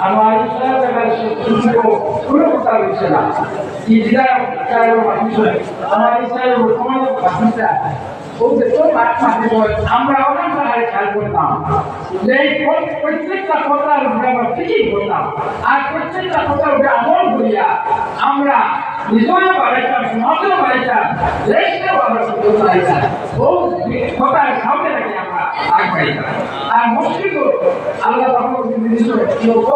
আমার শুরু করতে আমার অনেক জায়গায় খেয়াল করতাম। আর প্রত্যেকটা কথার উপরে আমল করিয়া আমরা নিজেও বাড়াইতাম সমাজেও বাড়াইতাম আমরা আর নির্দিষ্ট লোক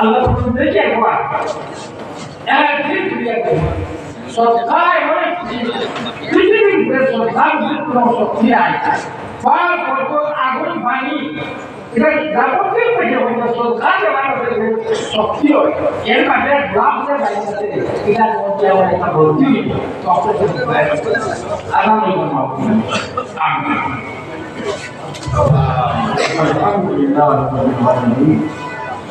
আল্লাহ দেখে একবার। এক ঠিক ক্রিয়া করবে সৎকায় অনেক পৃথিবীর উপরে সৎকার কোনো শক্তি নাই ফল কত আগুন পানি এটা যাবতীয় থেকে হইতে সৎকার মানুষের শক্তি হয়। এর মাঝে লাভের বাইরে এটার মধ্যে আমার একটা ভর্তি। আগামী আলহামদুলিল্লাহ।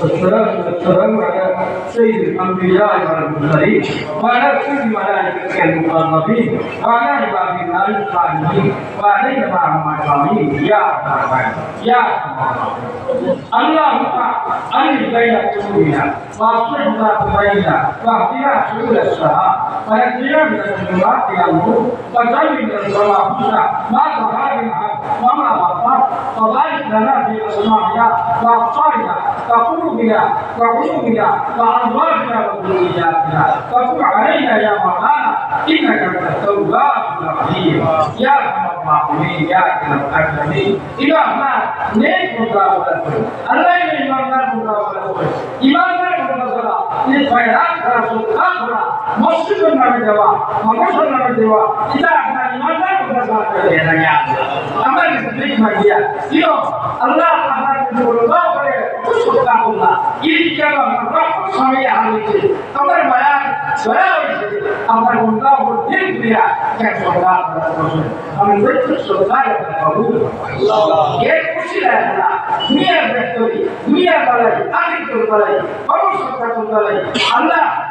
والصلاة والسلام على سيد الأنبياء والمرسلين وعلى كل ملائكة المقربين وعلى عباد الله الصالحين وعلينا معهم أجمعين يا رب يا اللهم ألف بين قلوبنا وأصلح ذات بيننا واهدنا سبل السلام ونجنا من الظلمات إلى النور وجنبنا الفواحش ما ظهر منها وما بطن وبارك لنبي إسماعيل وأقطاعنا وقلوبنا وعيوبنا وأنوارنا وذرياتنا وتب علينا يا مولانا إنك أنت التواب الرحيم يا رب العالمين يا أكرم الأكرمين إلى ما نيك مطابقة الله يبي إمام نار مطابقة إمام نار مطابقة إن خيرات رسول الله مسلم نبي دوا ومسلم نبي دوا إذا أحنا আল্লাহ আমার কাছে ঠিক মাগিয়া দিও আল্লাহ আপনার কাছে দাও করে সুলতান আল্লাহ এই কেন আমরা স্বামী হারিয়েছে আমার মায়া দয়া হয়েছে আমার মনটা উপর দিয়া কেন সরকার আমি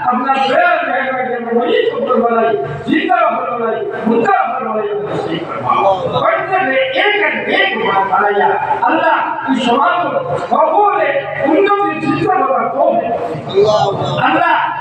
আপনার দয়ার জায়গায় যেন ওই শব্দ বালাই জিন্দা হল বালাই মুদ্রা হল বালাই প্রত্যেকে এক এক এক বালাইয়া আল্লাহ এই সমাজ সকলে উন্নতির চিন্তা করা কমে আল্লাহ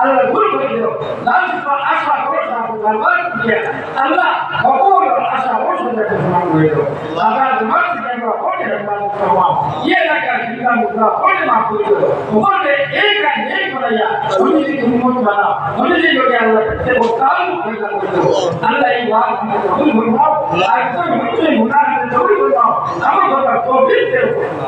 Allah guru bagi dia. Lalu pak asma kau sangat berbalik dia. Allah kau yang asma kau sudah kesemang gue itu. Agar kemar tidak berapa dia dan balik ke rumah. Ia nak kasih kita muka kau yang mampu itu. Kau boleh ikan ikan kau ya. Kau jadi kamu mana? Kau jadi bagi Allah. Sebab yang. Allah yang. Allah yang itu. Allah yang wah kita. Allah yang wah kita kau itu.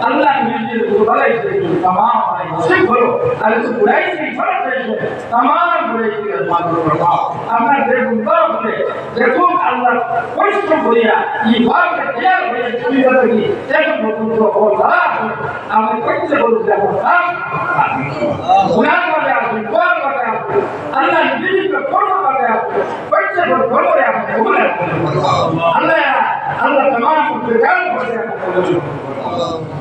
Allah itu. Allah. Allah itu. Allah. Allah এই করাইয়া উনি যদি উন্মত বানা উনি যদি বলে আল্লাহ তে বকাল হইলা আল্লাহ এই ওয়াজ ভুল হইবাও আর কোন মুসলিম মুনাফিক জড়ি হইবাও আমার কথা তৌফিক দেও আল্লাহ নিজে বলাই तमाम মুসলিম হলো আর বুড়াই से फर्क है तमाम बुराई की मान করবা আমরা দেখুন বলে দেখুন আল্লাহ কষ্ট করিয়া এই ভাগ তৈরি হয়ে সুবিধা করি দেখুন নতুন তো হলা আমি কইতে বলি যাব গুনাহ করে আপনি কোন করে আপনি আল্লাহ নিজে কোন করে আপনি কইতে বলি কোন করে আপনি ওগুলা আল্লাহ আল্লাহ तमाम প্রকার করে আপনি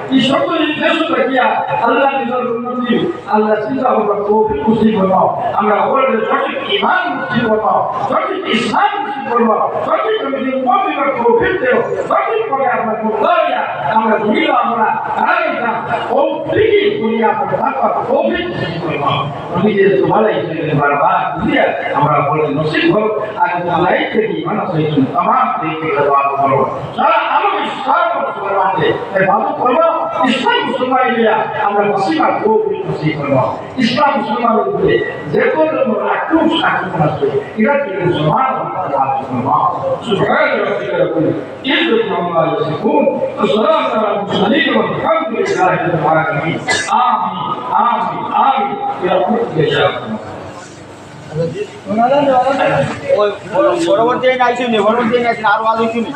এই সকল নির্দেশক রাখিয়া আল্লাহ নিজের উন্নতি আল্লাহ চিন্তা আমরা কৌফি খুশি করব আমরা ওরে সঠিক ইমান খুশি করব সঠিক ইসলাম খুশি করব সঠিক নিজের কৌফির কৌফি দেও। সঠিক করে আমরা কৌফিয়া আমরা ধীর আমরা আরেকটা কৌফি দুনিয়া আমরা থাকা কৌফি এই ভালো করবো ইসলাম মুসলমান ইয়া আমরা নসিবা তৌফিক নসিব করবো ইসলাম মুসলমানের উপরে যে কোনো আক্রম সাক্ষ্য আছে এরা থেকে সমান سبحان ربك رب العزة عما يصفون وسلام على المرسلين والحمد لله رب العالمين آمين آمين آمين برحمتك يا رب ওই পরবর্তী আইসি নি পরবর্তী আইসি আরো আলো শুনি